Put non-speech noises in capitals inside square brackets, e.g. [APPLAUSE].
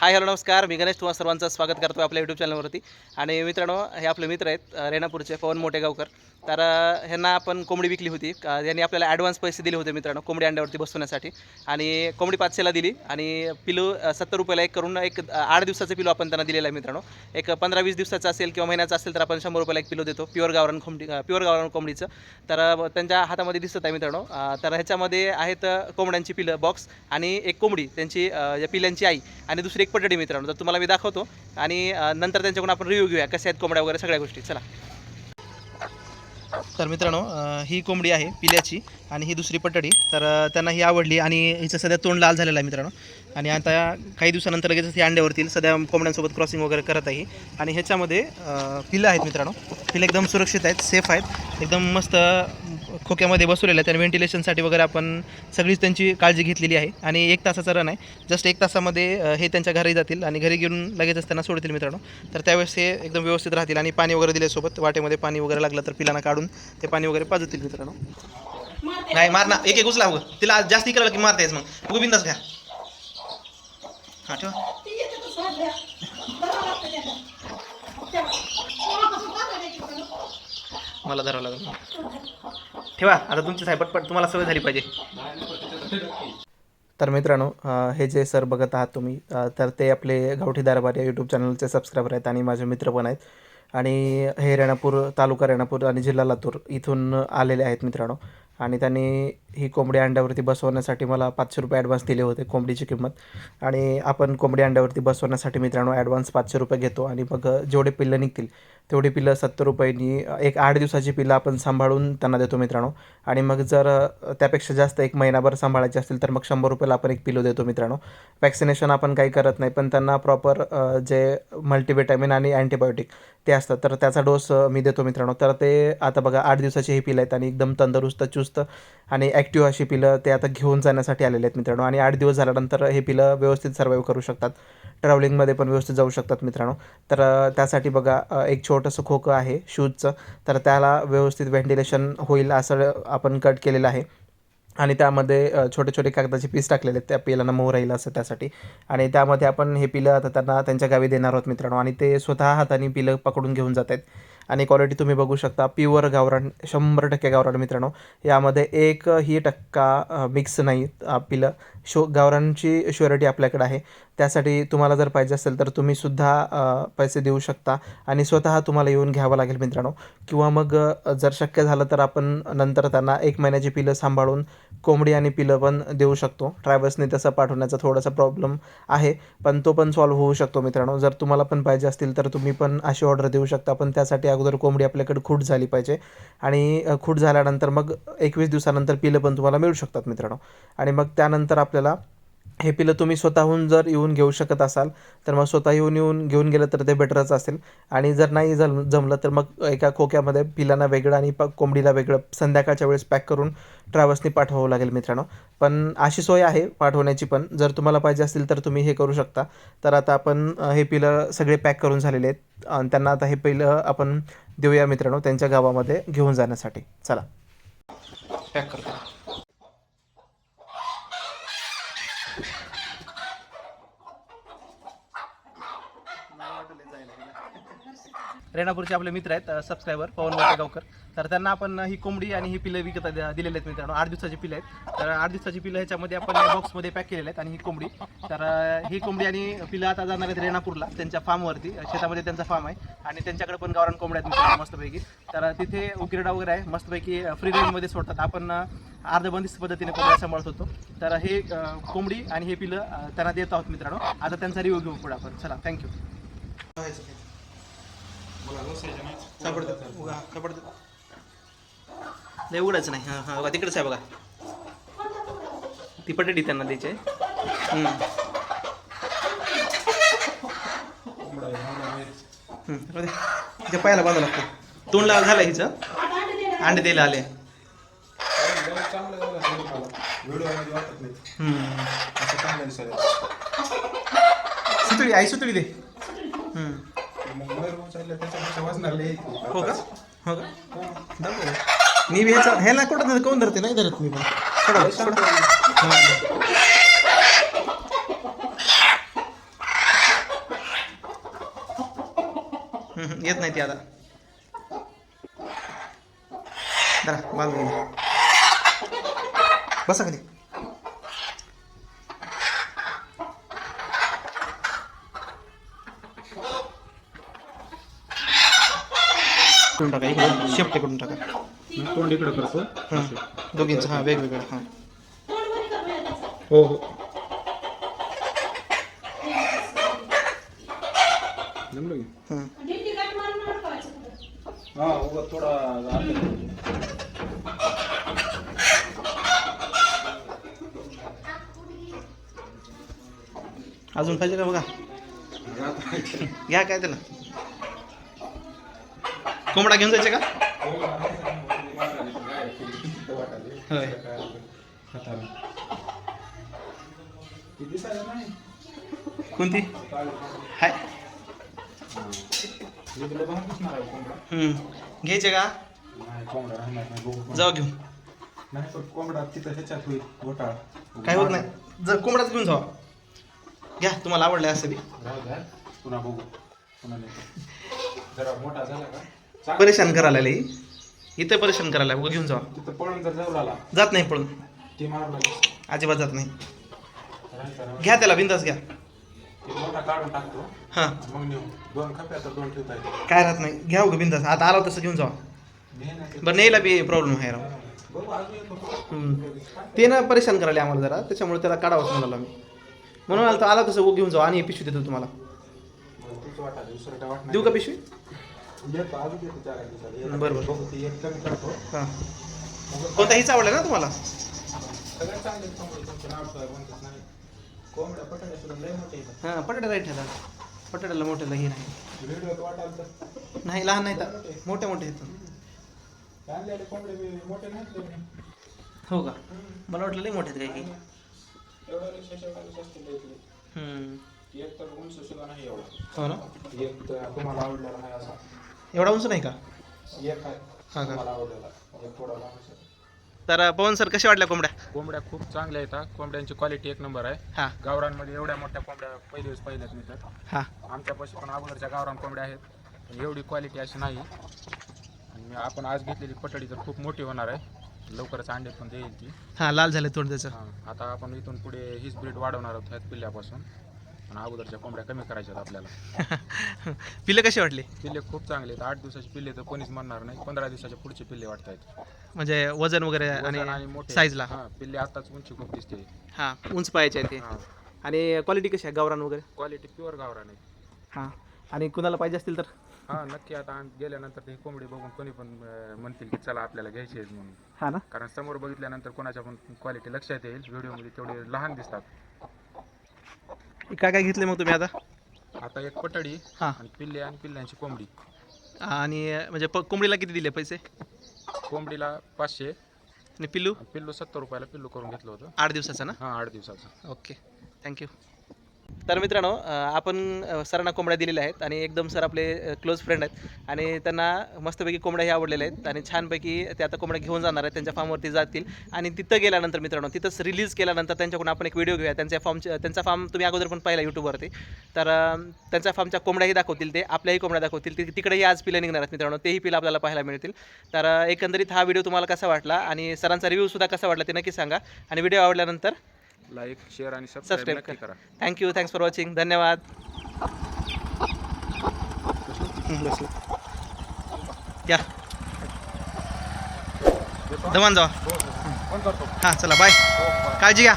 Hi hello नमस्कार. मी गणेश तुम्हाला सर्वांचं स्वागत करतो आपल्या यूट्यूब चॅनलवरती आणि मित्रांनो हे आपले मित्र आहेत रेणापूरचे पवन मोटेगावकर. तर ह्यांना आपण कोंबडी विकली होती. यांनी आपल्याला ॲडव्हान्स पैसे दिले होते मित्रांनो कोंबडी अंड्यावरती बसवण्यासाठी. आणि कोंबडी पाचशेला दिली. आणि पिलू सत्तर रुपयाला एक करून एक आठ दिवसाचं पिलू आपण त्यांना दिलेलं आहे मित्रांनो. एक पंधरा वीस दिवसाचं असेल किंवा महिन्याचं असेल तर आपण शंभर रुपयाला एक पिलो देतो. प्युअर गावरान कोंबडी प्युअर गावरान कोंबडीचं. तर त्यांच्या हातामध्ये दिसत आहे मित्रांनो. तर ह्याच्यामध्ये आहेत कोंबड्यांची पिलं बॉक्स आणि एक कोंबडी त्यांची या पिल्यांची आई. आणि दुसरी एक पटडी मित्रांनो तर तुम्हाला मी दाखवतो. आणि नंतर त्यांच्याकडून आपण रिव्ह्यू घेऊया कसे आहेत कोंबड्या वगैरे सगळ्या गोष्टी. चला. तर मित्रांनो ही कोंबडी आहे पिल्याची आणि ही दुसरी पटडी. तर त्यांना ही आवडली आणि हिचं सध्या तोंड लाल झालेलं आहे मित्रांनो. आणि आता काही दिवसानंतर लगेच ही अंड्यावरतील सध्या कोंबड्यांसोबत क्रॉसिंग वगैरे करत आहे आणि ह्याच्यामध्ये पिलं आहेत मित्रांनो. पिलं एकदम सुरक्षित आहेत सेफ आहेत. एकदम मस्त खोक्यामध्ये बसवलेलं आहे आणि व्हेंटिलेशनसाठी वगैरे आपण सगळीच त्यांची काळजी घेतलेली आहे. आणि एक तासाचा रन आहे. जस्ट एक तासामध्ये हे त्यांच्या घरी जातील आणि घरी घेऊन लगेचच त्यांना सोडतील मित्रांनो. तर त्यावेळेस हे एकदम व्यवस्थित राहतील आणि पाणी वगैरे दिल्यासोबत वाटेमध्ये पाणी वगैरे लागलं तर पिलांना काढून ते पाणी वगैरे पाजतील मित्रांनो. नाही मार ना. एक एक उचला हो तिला जास्त इकडे की मारतायच मग. उगं घ्या. हां ठेवा. मला धरावं लागेल. ठेवा आता तुमची साहेब पटपट तुम्हाला सवय झाली पाहिजे. तर मित्रांनो हे जे सर बघत आहात तुम्ही तर ते आपले गावठी दारबार या यूट्यूब चॅनलचे सबस्क्रायबर आहेत आणि माझे मित्र पण आहेत. आणि हे रेणापूर तालुका रेणापूर आणि जिल्हा लातूर इथून आलेले आहेत मित्रांनो. आणि त्यांनी ही कोंबडी अंड्यावरती बसवण्यासाठी मला पाचशे रुपये ॲडव्हान्स दिले होते कोंबडीची किंमत. आणि आपण कोंबडी अंड्यावरती बसवण्यासाठी मित्रांनो ॲडव्हान्स पाचशे रुपये घेतो आणि मग जेवढे पिल्लं निघतील तेवढी पिलं सत्तर रुपयांनी एक आठ दिवसाची पिलं आपण सांभाळून त्यांना देतो मित्रांनो. आणि मग जर त्यापेक्षा जास्त एक महिनाभर सांभाळायचे असतील तर मग शंभर रुपयाला आपण एक पिलो देतो मित्रांनो. वॅक्सिनेशन आपण काही करत नाही पण त्यांना प्रॉपर जे मल्टीविटॅमिन आणि अँटीबायोटिक ते असतात तर त्याचा डोस मी देतो मित्रांनो. तर ते आता बघा आठ दिवसाची ही पिलं आहेत आणि एकदम तंदुरुस्त चुस्त आणि ॲक्टिव्ह अशी पिलं ते आता घेऊन जाण्यासाठी आलेले आहेत मित्रांनो. आणि आठ दिवस झाल्यानंतर हे पिलं व्यवस्थित सर्वाईव्ह करू शकतात. ट्रॅव्हलिंगमध्ये पण व्यवस्थित जाऊ शकतात मित्रांनो. तर त्यासाठी बघा एक छोटंसं खोकं आहे शूजचं. तर त्याला व्यवस्थित व्हेंटिलेशन होईल असं आपण कट केलेलं आहे. आणि त्यामध्ये छोटे छोटे कागदाचे पीस टाकलेले आहेत. त्या पिलांना मोह राहील असं त्यासाठी. आणि त्यामध्ये आपण हे पिलं आता त्यांना त्यांच्या गावी देणार आहोत मित्रांनो. आणि ते स्वतः हाताने पिलं पकडून घेऊन जात आहेत. आणि क्वालिटी तुम्ही बघू शकता प्युअर गावरान शंभर टक्के गावरान मित्रांनो. यामध्ये एकही टक्का मिक्स नाही पिलं. शो गावरांची श्युरिटी आपल्याकडे आहे. त्यासाठी तुम्हाला जर पाहिजे असेल तर तुम्ही सुद्धा पैसे देऊ शकता आणि स्वतः तुम्हाला येऊन घ्यावं लागेल मित्रांनो. किंवा मग जर शक्य झालं तर आपण नंतर त्यांना एक महिन्याची पिलं सांभाळून कोंबडी आणि पिलं पण देऊ शकतो. ट्रॅव्हल्सने तसं पाठवण्याचा थोडासा प्रॉब्लेम आहे. पण तो पण सॉल्व्ह होऊ शकतो मित्रांनो. जर तुम्हाला पण पाहिजे असतील तर तुम्ही पण अशी ऑर्डर देऊ शकता. पण त्यासाठी अगोदर कोंबडी आपल्याकडे खूट झाली पाहिजे. आणि खूट झाल्यानंतर मग एकवीस दिवसानंतर पिलं पण तुम्हाला मिळू शकतात मित्रांनो. आणि मग त्यानंतर आपल्याला. हे पिलं तुम्ही स्वतःहून जर येऊन घेऊ शकत असाल तर मग स्वतः येऊन येऊन घेऊन गेलं तर ते बेटरच असेल. आणि जर नाही जम जमलं तर मग एका खोक्यामध्ये पिलांना वेगळं आणि प कोंबडीला वेगळं संध्याकाळच्या वेळेस पॅक करून ट्रॅव्हल्सनी पाठवावं लागेल मित्रांनो. पण अशी सोय आहे पाठवण्याची पण. जर तुम्हाला पाहिजे असतील तर तुम्ही हे करू शकता. तर आता आपण हे पिलं सगळे पॅक करून झालेले आहेत. आणि त्यांना आता हे पिलं आपण देऊया मित्रांनो त्यांच्या गावामध्ये घेऊन जाण्यासाठी. चला. पॅक करतो. रेणापूरचे आपले मित्र आहेत सबस्क्रायबर पवन वाटेगावकर तर त्यांना आपण ही कोंबडी आणि ही पिलं विकत द- दिलेले आहेत मित्रांनो. आठ दिवसाची पिलं आहेत. तर आठ दिवसाची पिलं ह्याच्यामध्ये आपण बॉक्समध्ये पॅक केलेले आहेत आणि ही कोंबडी. तर ही कोंबडी आणि पिलं आता जाणार आहेत रेणापूरला त्यांच्या फार्मवरती शेतामध्ये त्यांचा फार्म आहे. आणि त्यांच्याकडे पण गावरान कोंबड्या आहेत मित्रांनो मस्तपैकी. तर तिथे उकिरडा वगैरे आहे. मस्तपैकी फ्री रेंजमध्ये सोडतात. आपण अर्धबंदिस्त पद्धतीने कोंबड्या सांभाळत होतो. तर हे कोंबडी आणि हे पिलं त्यांना देत आहोत मित्रांनो. आता त्यांचा रिव्ह्यू घेऊ पुढे आपण. चला थँक्यू सापडतं. उगा नाही उघडायचं नाही. हां हां बघा तिकडेच आहे बघा. ती पटडी त्यांना द्यायची. तिच्या पायाला बांधा लागतो. तोंड लाल झालं हिचं. अंडे द्यायला आले. सुतळी आई सुतळी दे. वाजले त्याच्यापेक्षा हो का? हो का? हो. मी ह्याचा ह्याला धरते? नाही धरत येत नाही आता. बसा करून टाका इकडे शेपटे करून टाका. तोंड इकडे करतो. हां दोघींचं हां वेगवेगळं हां. हो हो. जमलं की? हां. हा उगा थोडा. अजून पाहिजे का बघा? घ्या काय त्याला. कोंबडा घेऊन जायचे का? होय. ती कोणती? हाय. हम्म. घ्यायचे का? बघू पण. जाऊ घेऊन. नाही पण कोंबडा तिथं ह्याच्यात होईल घोटाळा काय होत नाही. जर कोंबडाच घेऊन जावा. घ्या तुम्हाला आवडलं असं बी राहू द्या. पुन्हा बघू. पुन्हा नाही. जरा मोठा झाला का? परेशान करायला लई इथं परेशान करायला उगा घेऊन जावा. तिथं पळून जर जाऊ लागला जात नाही पळून. ती मारू लागली. अजिबात जात नाही. घ्या त्याला बिंदास घ्या. ती मोठा काढून टाकतो. हां. मग नेऊ. दोन खप्या तर दोन ठेवता येते काय राहत नाही. घ्या उगा बिंदास. आता आला तसं घेऊन जावा. नाही नाही ते- बरं नेला बी प्रॉब्लेम आहे राव. बघू अजून येतो. हम्म. ते ना परेशान करायला आम्हाला जरा. त्याच्यामुळे त्याला काढावंच म्हणाला मी म्हणून आला आला तसं उगा घेऊन जावा. आणि पिशवी देतो तुम्हाला. बरं, तुझं वाटा दुसरं काय वाटणार देऊ का पिशवी? देतो अजून देतो चार एक दिवसाला. एक- बरं, बरं. बघू ती एक कमी करतो. हां. कोणता हीच आवडला ना तुम्हाला? सगळ्यात चांगले कोंबडे तुमचे नाव सुद्धा म्हणतात नाही. कोंबड्या पटाड्या सुद्धा लय मोठे येतात हां राईट पटाट्याला मोठ्याला हे नाही. व्हिडिओत वाटाल तर. नाही लहान नाही तर. मोठे. मोठे आहेत. आणलेले कोंबडे बी मोठे नाहीत लय. हो का? मला वाटलं लई मोठे आहेत काही काही एवढा. हम्म. एक तर उंच सुद्धा नाही एवढा. हो ना? एक तर तुम्हाला आवडलेला नाही असा. एवढा उंच नाही का? एक आहे. हा का? तुम्हाला आवडलेला. एक थोडा लांब असेल. तर पवन सर कशा वाटल्या कोंबड्या? कोंबड्या खूप चांगल्या येतात कोंबड्यांची क्वालिटी एक नंबर आहे. हां. गावरांमध्ये एवढ्या मोठ्या कोंबड्या पहिल्या दिवस पहिल्याच मिळतात हां. आमच्यापाशी पण अगोदरच्या गावरान कोंबड्या आहेत. पण एवढी क्वालिटी अशी नाही. आणि आपण आज घेतलेली पटडी तर खूप मोठी होणार आहे. लवकरच अंडे पण देईल ती. हां लाल झाले तोंड त्याचं. हां, आता आपण इथून पुढे हीच ब्रीड वाढवणार आहोत ह्याच पिल्ल्यापासून. आणि अगोदरच्या कोंबड्या कमी करायच्या आहेत आपल्याला. [LAUGHS] पिल्ले कसे वाटले? पिल्ले खूप चांगले आहेत. आठ दिवसाचे पिल्ले तर कोणीच म्हणणार नाही. पंधरा दिवसाच्या पुढचे पिल्ले वाटत आहेत म्हणजे वजन वगैरे आणि साईजला हां पिल्ले आताच उंची खूप दिसते. हां उंच आहेत ते. हां. आणि क्वालिटी कशी आहे? गावरान वगैरे? क्वालिटी प्युअर गावरान आहे. हां. आणि कुणाला पाहिजे असतील तर? हा नक्की आता आम- गेल्यानंतर ते कोंबडी बघून कोणी पण अं, म्हणतील की चला आपल्याला घ्यायची आहे म्हणून. हां ना? कारण समोर बघितल्यानंतर कोणाच्या पण क्वालिटी लक्षात येईल. व्हिडिओमध्ये तेवढे लहान दिसतात. काय काय घेतले मग तुम्ही आता? आता एक पटडी हां. आणि पिल्ले आणि पिल्ल्यांची कोंबडी. आणि म्हणजे प कोंबडीला किती दिले पैसे? कोंबडीला पाचशे. आणि पिल्लू? पिल्लू सत्तर रुपयाला पिल्लू करून घेतलं होतं. आठ दिवसाचा ना? हां आठ दिवसाचं. ओके. थँक्यू तर मित्रांनो आपण सरांना कोंबड्या दिलेल्या आहेत आणि एकदम सर आपले क्लोज फ्रेंड आहेत. आणि त्यांना मस्तपैकी कोंबड्याही आवडलेल्या आहेत आणि छानपैकी ते आता कोंबड्या घेऊन जाणार आहेत त्यांच्या फॉर्मवरती जातील. आणि तिथं गेल्यानंतर मित्रांनो तिथंच रिलीज केल्यानंतर त्यांच्याकडून आपण एक व्हिडिओ घेऊया. त्यांच्या फॉर्मच्या त्यांचा फार्म तुम्ही अगोदर पण पाहिला यूट्यूबवरती तर त्यांच्या फार्मच्या कोंबड्याही दाखवतील ते आपल्याही कोंबड्या दाखवतील. ती तिकडेही आज पिलं निघणार आहेत मित्रांनो तेही पिलं आपल्याला पाहायला मिळतील. तर एकंदरीत हा व्हिडिओ तुम्हाला कसा वाटला आणि सरांचा रिव्ह्यूसुद्धा कसा वाटला ते नक्की सांगा. आणि व्हिडिओ आवडल्यानंतर लाईक शेअर आणि सबस्क्राईब नक्की करा. थँक्यू थँक्स फॉर वॉचिंग धन्यवाद. हं. या. दमान जावा फोन करतो हां चला बाय काळजी घ्या.